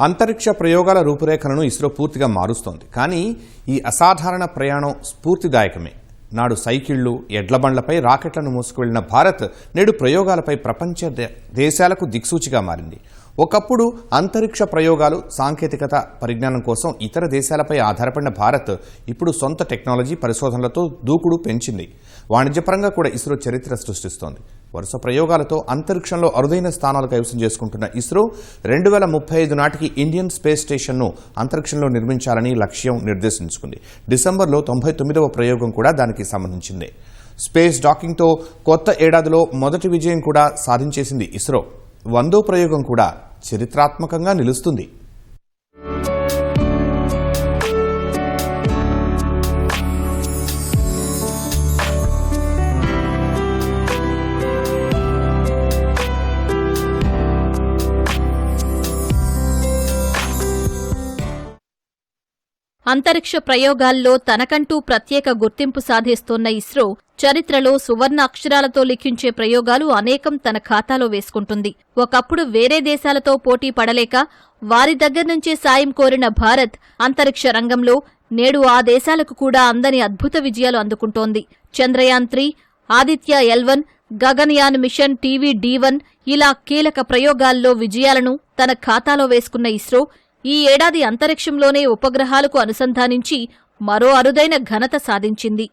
అంతరిక్ష ప్రయోగాల రూపురేఖలను ఇస్రో పూర్తిగా మారుస్తోంది. కానీ ఈ అసాధారణ ప్రయాణం స్ఫూర్తిదాయకమే. నాడు సైకిళ్ళు ఎడ్ల బండ్లపై రాకెట్లను మోసుకువెళ్ళిన భారత్ నేడు ప్రయోగాలపై ప్రపంచ దే- దేశాలకు దిక్సూచిగా మారింది. ఒకప్పుడు అంతరిక్ష ప్రయోగాలు సాంకేతికత పరిజ్ఞానం కోసం ఇతర దేశాలపై ఆధారపడిన భారత్ ఇప్పుడు సొంత టెక్నాలజీ పరిశోధనలతో దూకుడు పెంచింది. వాణిజ్యపరంగా కూడా ఇస్రో చరిత్ర సృష్టిస్తోంది. వరుస ప్రయోగాలతో అంతరిక్షంలో అరుదైన స్థానాలు కైవసం చేసుకుంటున్న ఇస్రో రెండు వేల ముప్పై ఐదు నాటికి ఇండియన్ స్పేస్ స్టేషన్ను అంతరిక్షంలో నిర్మించాలని లక్ష్యం నిర్దేశించుకుంది. డిసెంబర్లో తొంభై తొమ్మిదవ ప్రయోగం కూడా దానికి సంబంధించిందే. స్పేస్ డాకింగ్తో కొత్త ఏడాదిలో మొదటి విజయం కూడా సాధించేసింది ఇస్రో. వందో ప్రయోగం కూడా చరిత్రాత్మకంగా నిలుస్తుంది. అంతరిక్ష ప్రయోగాల్లో తనకంటూ ప్రత్యేక గుర్తింపు సాధిస్తోన్న ఇస్రో చరిత్రలో సువర్ణ అక్షరాలతో లిఖించే ప్రయోగాలు అనేకం తన ఖాతాలో వేసుకుంటుంది. ఒకప్పుడు వేరే దేశాలతో పోటీ పడలేక వారి దగ్గర నుంచే సాయం కోరిన భారత్ అంతరిక్ష రంగంలో నేడు ఆ దేశాలకు కూడా అందని అద్భుత విజయాలు అందుకుంటోంది. Chandrayaan three Aditya L one Gaganyaan mission TV D one ఇలా కీలక ప్రయోగాల్లో విజయాలను తన ఖాతాలో వేసుకున్న ఇస్రో ఈ ఏడాది అంతరిక్షంలోనే ఉపగ్రహాలకు అనుసంధానించి మరో అరుదైన ఘనత సాధించింది.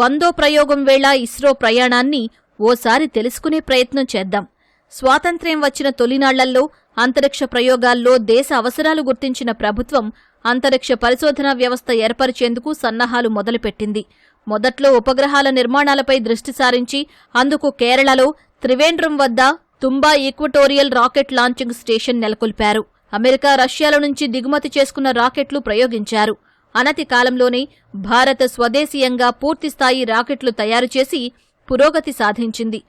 వందో ప్రయోగం వేళ ఇస్రో ప్రయాణాన్ని ఓసారి తెలుసుకునే ప్రయత్నం చేద్దాం. స్వాతంత్ర్యం వచ్చిన తొలినాళ్ళల్లో అంతరిక్ష ప్రయోగాల్లో దేశ అవసరాలు గుర్తించిన ప్రభుత్వం అంతరిక్ష పరిశోధనా వ్యవస్థ ఏర్పరిచేందుకు సన్నాహాలు మొదలుపెట్టింది. మొదట్లో ఉపగ్రహాల నిర్మాణాలపై దృష్టి సారించి అందుకు కేరళలో త్రివేంద్రం వద్ద Thumba equatorial rocket launching station నెలకొల్పారు. అమెరికా రష్యాల నుంచి దిగుమతి చేసుకున్న రాకెట్లు ప్రయోగించారు. అనతి కాలంలోనే భారత స్వదేశీయంగా పూర్తిస్థాయి రాకెట్లు తయారు చేసి పురోగతి సాధించింది.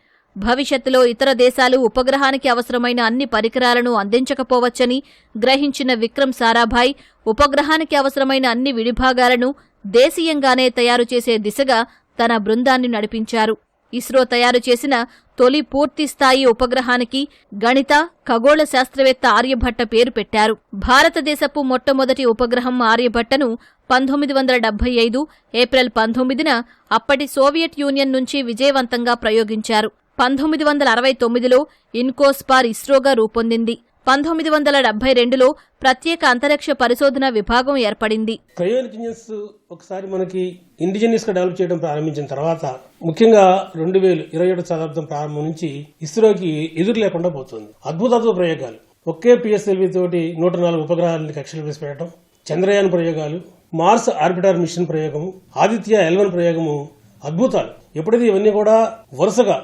భవిష్యత్తులో ఇతర దేశాలు ఉపగ్రహానికి అవసరమైన అన్ని పరికరాలను అందించకపోవచ్చని గ్రహించిన విక్రమ్ సారాభాయ్ ఉపగ్రహానికి అవసరమైన అన్ని విడిభాగాలను దేశీయంగానే తయారు చేసే దిశగా తన బృందాన్ని నడిపించారు. ఇస్రో తయారు చేసిన తొలి పూర్తిస్థాయి ఉపగ్రహానికి గణిత ఖగోళ శాస్త్రవేత్త ఆర్యభట్ట పేరు పెట్టారు. భారతదేశపు మొట్టమొదటి ఉపగ్రహం ఆర్యభట్టను పంతొమ్మిది వందల డెబ్బై ఐదు ఏప్రిల్ పంతొమ్మిదిన అప్పటి సోవియట్ యూనియన్ నుంచి విజయవంతంగా ప్రయోగించారు. పంతొమ్మిది వందల అరవై తొమ్మిదిలో ఇన్కోస్పార్ ఇస్రోగా రూపొందింది. పంతొమ్మిది వందల డెబ్బై రెండులో ప్రత్యేక అంతరిక్ష పరిశోధన విభాగం ఏర్పడింది. క్రయోనిక్ ఇంజిన్స్ ఒకసారి మనకి ఇండిజినియస్గా డెవలప్ చేయడం ప్రారంభించిన తర్వాత ముఖ్యంగా రెండు వేలు ఇరవై ఏడు శతాబ్దం ప్రారంభం నుంచి ఇస్రోకి ఎదురు లేకుండా పోతుంది. అద్భుత ప్రయోగాలు. ఒకే పిఎస్ఎల్వి తోటి నూట నాలుగు ఉపగ్రహాలని కక్షలు వేసి పెట్టడం చంద్రయాన్ ప్రయోగాలు మార్స్ ఆర్బిటార్ మిషన్ ప్రయోగము ఆదిత్య ఎల్వన్ ప్రయోగము అద్భుతాలు. ఎప్పుడైతే ఇవన్నీ కూడా వరుసగా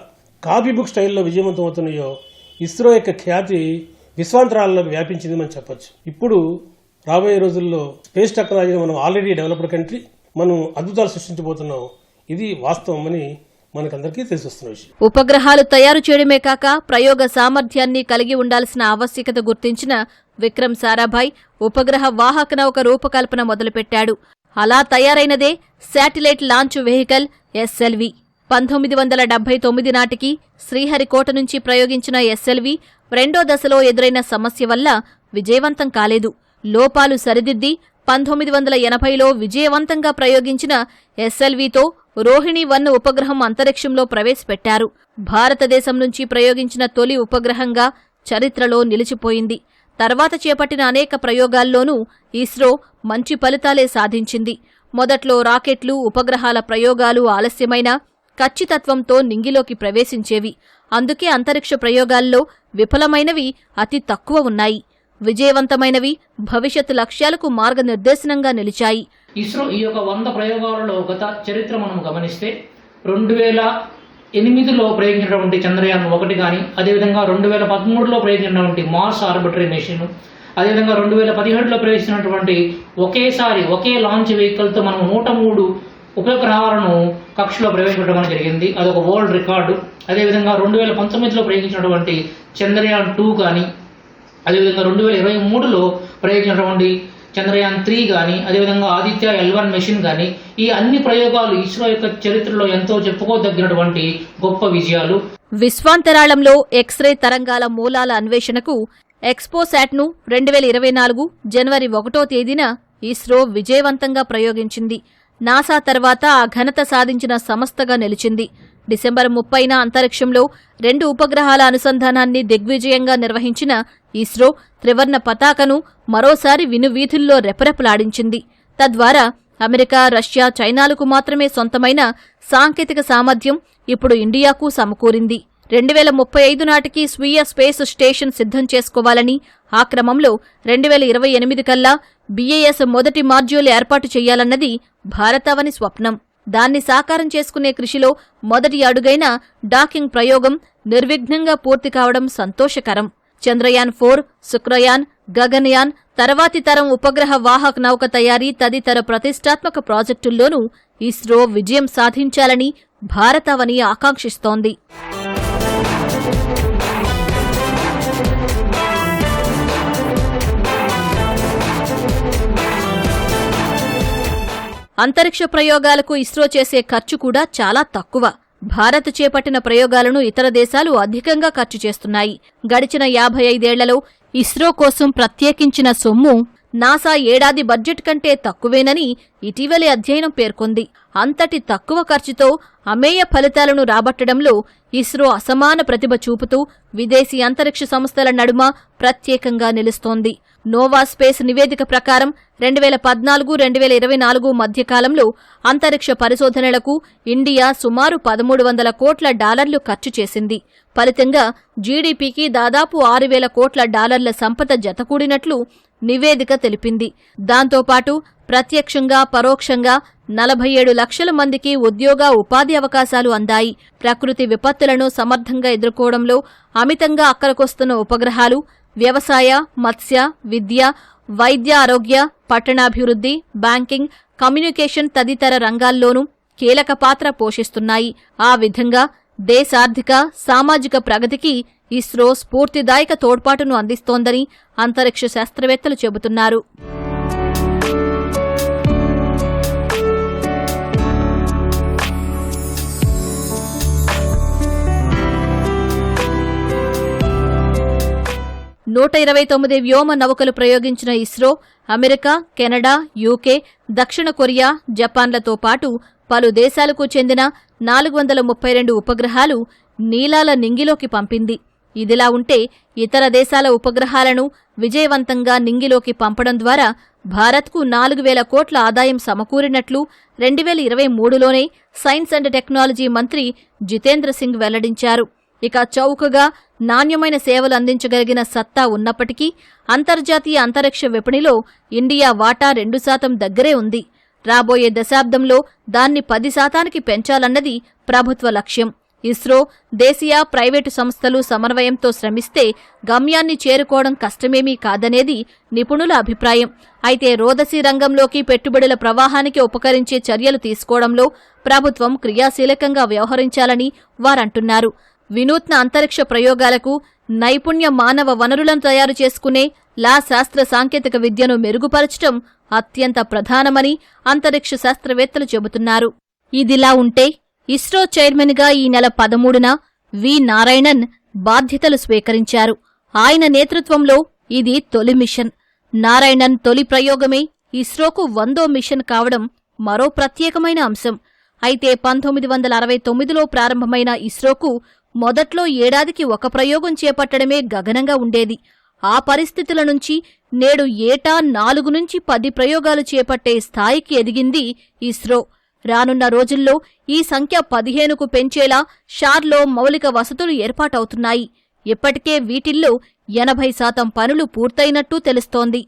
కాపీ బుక్ స్టైల్లో విజయవంతం అవుతున్నాయో ఇస్రో యొక్క ఖ్యాతి విశ్వాంతరాల్లోకి వ్యాపించింది మనం చెప్పొచ్చు. ఇప్పుడు రాబోయే రోజుల్లో స్పేస్ టెక్నాలజీని మనం ఆల్రెడీ డెవలప్డ్ కంట్రీ మనం అద్భుతాలు సృష్టించబోతున్నాం. ఇది వాస్తవం అని మనకందరికీ విషయం. ఉపగ్రహాలు తయారు చేయడమే కాక ప్రయోగ సామర్థ్యాన్ని కలిగి ఉండాల్సిన ఆవశ్యకత గుర్తించిన విక్రమ్ సారాభాయ్ ఉపగ్రహ వాహక నౌక రూపకల్పన మొదలుపెట్టాడు. అలా తయారైనదే శాటిలైట్ లాంచ్ వెహికల్ ఎస్ఎల్వి. పంతొమ్మిది వందల డెబ్బై తొమ్మిది నాటికి శ్రీహరికోట నుంచి ప్రయోగించిన ఎస్ఎల్వి రెండో దశలో ఎదురైన సమస్య వల్ల విజయవంతం కాలేదు. లోపాలు సరిదిద్ది పంతొమ్మిది వందల ఎనభైలో విజయవంతంగా ప్రయోగించిన ఎస్ఎల్వితో రోహిణి వన్ ఉపగ్రహం అంతరిక్షంలో ప్రవేశపెట్టారు. భారతదేశం నుంచి ప్రయోగించిన తొలి ఉపగ్రహంగా చరిత్రలో నిలిచిపోయింది. తర్వాత చేపట్టిన అనేక ప్రయోగాల్లోనూ ఇస్రో మంచి ఫలితాలే సాధించింది. మొదట్లో రాకెట్లు ఉపగ్రహాల ప్రయోగాలు ఆలస్యమైన ఖచ్చితత్వంతో నింగిలోకి ప్రవేశించేవి. అందుకే అంతరిక్ష ప్రయోగాల్లో విఫలమైనవి అతి తక్కువ ఉన్నాయి. విజయవంతమైనవి భవిష్యత్ లక్ష్యాలకు మార్గనిర్దేశనంగా నిలిచాయి. ఇస్రో ఈ యొక్క వంద ప్రయోగాలలో గత చరిత్ర మనం గమనిస్తే రెండు వేల ఎనిమిదిలో ప్రయోగించినటువంటి చంద్రయాన్ ఒకటి కానీ అదేవిధంగా రెండు వేల పదమూడులో ప్రయోగించినటువంటి మార్స్ ఆర్బిటరీ మిషన్ అదేవిధంగా రెండు వేల పదిహేడులో ప్రవేశించినటువంటి ఒకేసారి ఒకే లాంచ్ వెహికల్తో మనం నూట మూడు ఉపగ్రహాలను కక్షలో ప్రవేశపెట్టడం జరిగింది. అదొక వరల్డ్ రికార్డు అదేవిధంగా రెండు వేల పంతొమ్మిదిలో ప్రయోగించినటువంటి చంద్రయాన్ టూ కానీ అదేవిధంగా రెండు వేల ఇరవై మూడులో ప్రయోగించినటువంటి చంద్రయాన్ త్రీ కానీ అదేవిధంగా ఆదిత్య ఎల్ వన్ మెషిన్ కానీ ఈ అన్ని ప్రయోగాలు ఇస్రో యొక్క చరిత్రలో ఎంతో చెప్పుకోదగినటువంటి గొప్ప విజయాలు. విశ్వాంతరాళంలో ఎక్స్రే తరంగాల మూలాల అన్వేషణకు ఎక్స్పోశాట్ను రెండు వేల ఇరవై నాలుగు జనవరి ఒకటో తేదీన ఇస్రో విజయవంతంగా ప్రయోగించింది. నాసా తర్వాత ఆ ఘనత సాధించిన సంస్థగా నిలిచింది. డిసెంబర్ ముప్పైన అంతరిక్షంలో రెండు ఉపగ్రహాల అనుసంధానాన్ని దిగ్విజయంగా నిర్వహించిన ఇస్రో త్రివర్ణ పతాకను మరోసారి వినువీధుల్లో రెపరెపలాడించింది. తద్వారా అమెరికా రష్యా చైనాలకు మాత్రమే సొంతమైన సాంకేతిక సామర్థ్యం ఇప్పుడు ఇండియాకు సమకూరింది. రెండు వేల ముప్పై ఐదు నాటికి స్వీయ స్పేస్ స్టేషన్ సిద్ధం చేసుకోవాలని ఆ క్రమంలో రెండు వేల ఇరవై ఎనిమిది కల్లా బీఏఎస్ మొదటి మాడ్యూల్ ఏర్పాటు చేయాలన్నది భారతావని స్వప్నం. దాన్ని సాకారం చేసుకునే కృషిలో మొదటి అడుగైన డాకింగ్ ప్రయోగం నిర్విఘ్నంగా పూర్తి కావడం సంతోషకరం. చంద్రయాన్ ఫోర్ శుక్రయాన్ గగన్యాన్ తర్వాతి తరం ఉపగ్రహ వాహక నౌక తయారీ తదితర ప్రతిష్టాత్మక ప్రాజెక్టుల్లోనూ ఇస్రో విజయం సాధించాలని భారతావని ఆకాంక్షిస్తోంది. అంతరిక్ష ప్రయోగాలకు ఇస్రో చేసే ఖర్చు కూడా చాలా తక్కువ. భారత్ చేపట్టిన ప్రయోగాలను ఇతర దేశాలు అధికంగా ఖర్చు చేస్తున్నాయి. గడిచిన యాభై ఐదేళ్ళలో ఇస్రో కోసం ప్రత్యేకించిన సొమ్ము నాసా ఏడాది బడ్జెట్ కంటే తక్కువేనని ఇటీవలి అధ్యయనం పేర్కొంది. అంతటి తక్కువ ఖర్చుతో అమేయ ఫలితాలను రాబట్టడంలో ఇస్రో అసమాన ప్రతిభ చూపుతూ విదేశీ అంతరిక్ష సంస్థల నడుమ ప్రత్యేకంగా నిలుస్తోంది. నోవా స్పేస్ నివేదిక ప్రకారం రెండు వేల పద్నాలుగు రెండు వేల ఇరవై నాలుగు మధ్యకాలంలో అంతరిక్ష పరిశోధనలకు ఇండియా సుమారు పదమూడు వందల కోట్ల డాలర్లు ఖర్చు చేసింది. ఫలితంగా జీడీపీకి దాదాపు ఆరు వేల కోట్ల డాలర్ల సంపద జతకూడినట్లు నివేదిక తెలిపింది. దాంతోపాటు ప్రత్యక్షంగా పరోక్షంగా నలభై ఏడు లక్షల మందికి ఉద్యోగ ఉపాధి అవకాశాలు అందాయి. ప్రకృతి విపత్తులను సమర్థంగా ఎదుర్కోవడంలో అమితంగా అక్కరకొస్తున్న ఉపగ్రహాలు వ్యవసాయ మత్స్య విద్య వైద్య ఆరోగ్య పట్టణాభివృద్ధి బ్యాంకింగ్ కమ్యూనికేషన్ తదితర రంగాల్లోనూ కీలక పాత్ర పోషిస్తున్నాయి. ఆ విధంగా దేశార్థిక సామాజిక ప్రగతికి ఇస్రో స్ఫూర్తిదాయక తోడ్పాటును అందిస్తోందని అంతరిక్ష శాస్త్రవేత్తలు చెబుతున్నారు. నూట ఇరవై తొమ్మిది వ్యోమ నౌకలు ప్రయోగించిన ఇస్రో అమెరికా కెనడా యూకే దక్షిణ కొరియా జపాన్లతో పాటు పలు దేశాలకు చెందిన నాలుగు వందల ముప్పై రెండు ఉపగ్రహాలు నీలాల నింగిలోకి పంపింది. ఇదిలా ఉంటే ఇతర దేశాల ఉపగ్రహాలను విజయవంతంగా నింగిలోకి పంపడం ద్వారా భారత్కు నాలుగు వేల కోట్ల ఆదాయం సమకూరినట్లు రెండు వేల ఇరవై మూడులోనే సైన్స్ అండ్ టెక్నాలజీ మంత్రి జితేంద్ర సింగ్ వెల్లడించారు. ఇక చౌకగా నాణ్యమైన సేవలు అందించగలిగిన సత్తా ఉన్నప్పటికీ అంతర్జాతీయ అంతరిక్ష విపణిలో ఇండియా వాటా రెండు శాతం దగ్గరే ఉంది. రాబోయే దశాబ్దంలో దాన్ని పది శాతానికి పెంచాలన్నది ప్రభుత్వ లక్ష్యం. ఇస్రో దేశీయ ప్రైవేటు సంస్థలు సమన్వయంతో శ్రమిస్తే గమ్యాన్ని చేరుకోవడం కష్టమేమీ కాదనేది నిపుణుల అభిప్రాయం. అయితే రోదసీ రంగంలోకి పెట్టుబడుల ప్రవాహానికి ఉపకరించే చర్యలు తీసుకోవడంలో ప్రభుత్వం క్రియాశీలకంగా వ్యవహరించాలని వారంటున్నారు. వినూత్న అంతరిక్ష ప్రయోగాలకు నైపుణ్య మానవ వనరులను తయారు చేసుకునే లా శాస్త్ర సాంకేతిక విద్యను మెరుగుపరచటం అత్యంత ప్రధానమని అంతరిక్ష శాస్త్రవేత్తలు చెబుతున్నారు. ఇదిలా ఉంటే ఇస్రో చైర్మన్గా ఈ నెల పదమూడున వి నారాయణన్ బాధ్యతలు స్వీకరించారు. ఆయన నేతృత్వంలో ఇది తొలి మిషన్. నారాయణన్ తొలి ప్రయోగమే ఇస్రోకు వందో మిషన్ కావడం మరో ప్రత్యేకమైన అంశం. అయితే పంతొమ్మిది వందల అరవై తొమ్మిదిలో ప్రారంభమైన ఇస్రోకు మొదట్లో ఏడాదికి ఒక ప్రయోగం చేపట్టడమే గగనంగా ఉండేది. ఆ పరిస్థితుల నుంచి నేడు ఏటా నాలుగు నుంచి పది ప్రయోగాలు చేపట్టే స్థాయికి ఎదిగింది ఇస్రో. రానున్న రోజుల్లో ఈ సంఖ్య పదిహేనుకు పెంచేలా షార్లో మౌలిక వసతులు ఏర్పాటవుతున్నాయి. ఇప్పటికే వీటిల్లో ఎనభై శాతం పనులు పూర్తయినట్టు తెలుస్తోంది.